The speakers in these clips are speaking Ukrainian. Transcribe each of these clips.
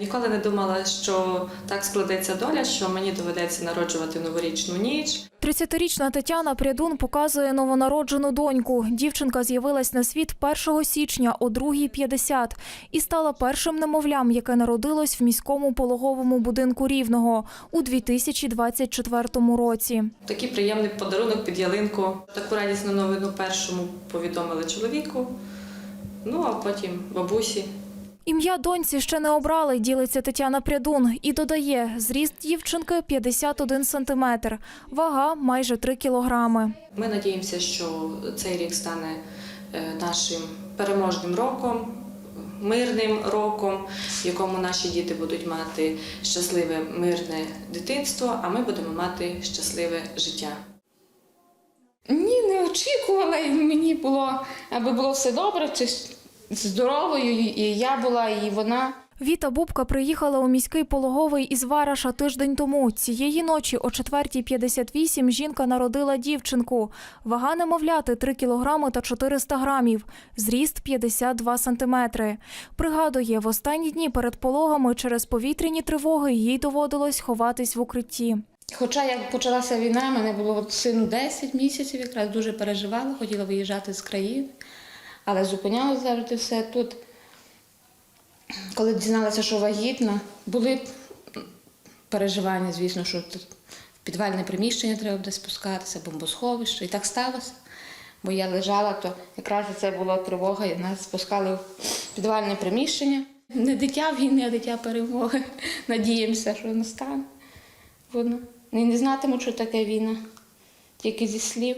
Ніколи не думала, що так складеться доля, що мені доведеться народжувати новорічну ніч. 30-річна Тетяна Прядун показує новонароджену доньку. Дівчинка з'явилась на світ 1 січня о 2.50 і стала першим немовлям, яке народилось в міському пологовому будинку Рівного у 2024 році. Такий приємний подарунок під ялинку. Таку радісну новину першому повідомили чоловіку, ну а потім бабусі. Ім'я доньці ще не обрали, ділиться Тетяна Прядун і додає, зріст дівчинки 51 сантиметр, вага майже 3 кілограми. Ми надіємося, що цей рік стане е, нашим переможним роком, мирним роком, в якому наші діти будуть мати щасливе мирне дитинство, а ми будемо мати щасливе життя. Ні, не очікувала, і мені було, аби було все добре, чи здоровою, і я була, і вона. Віта Бубка приїхала у міський пологовий із Вараша тиждень тому. Цієї ночі о 4.58 жінка народила дівчинку. Вага немовляти 3 кілограми та 400 грамів. Зріст 52 сантиметри. Пригадує, в останні дні перед пологами через повітряні тривоги їй доводилось ховатись в укритті. Хоча як почалася війна, мене було сину 10 місяців, якраз дуже переживала, хотіла виїжджати з країни, але зупинялося завжди все тут. Коли дізналася, що вагітна, були переживання, звісно, що тут в підвальне приміщення треба буде спускатися, бомбосховище. І так сталося. Бо я лежала, то якраз це була тривога, і нас спускали в підвальне приміщення. Не дитя війни, а дитя перемоги. Надіємося, що настане. Воно. Не знатимуть, що таке війна, тільки зі слів.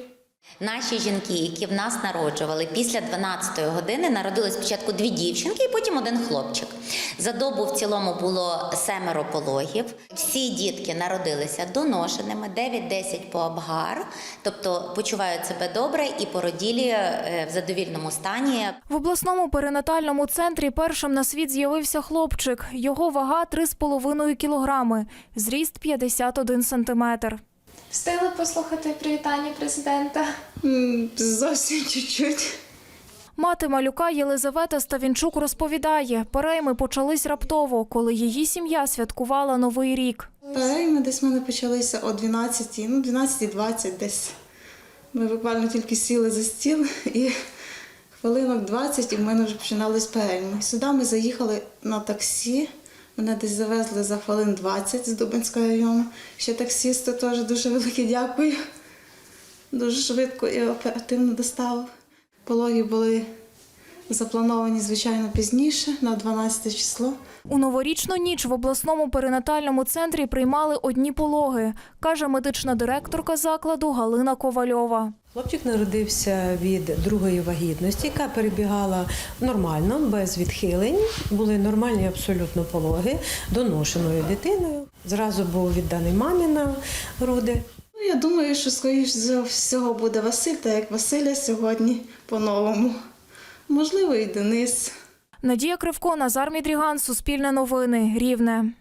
Наші жінки, які в нас народжували після 12-ї години, народили спочатку дві дівчинки і потім один хлопчик. За добу в цілому було семеро пологів. Всі дітки народилися доношеними, 9-10 по абгару, тобто почувають себе добре і породілі е, в задовільному стані. В обласному перинатальному центрі першим на світ з'явився хлопчик. Його вага 3,5 кілограми, зріст 51 сантиметр. Встигли послухати привітання президента. Зовсім чуть-чуть. Мати малюка Єлизавета Ставінчук розповідає, перейми почались раптово, коли її сім'я святкувала Новий рік. Перейми десь в мене почалися о 12, ну 12.20 десь. Ми буквально тільки сіли за стіл і хвилинок 20 і в мене вже починались перейми. Сюди ми заїхали на таксі. Мене десь завезли за хвилин 20 з Дубинського району. Ще таксісту теж дуже велике дякую. Дуже швидко і оперативно доставив. Пологи були заплановані, звичайно, пізніше, на 12 число. У новорічну ніч в обласному перинатальному центрі приймали одні пологи, каже медична директорка закладу Галина Ковальова. Хлопчик народився від другої вагітності, яка перебігала нормально, без відхилень. Були нормальні абсолютно пологи доношеною дитиною. Зразу був відданий мамі на груди. Ну, я думаю, що скоріш за всього буде Василь, так як Василя сьогодні по-новому. Можливо, і Денис. Надія Кривко, Назар Мідріган, Суспільне новини, Рівне.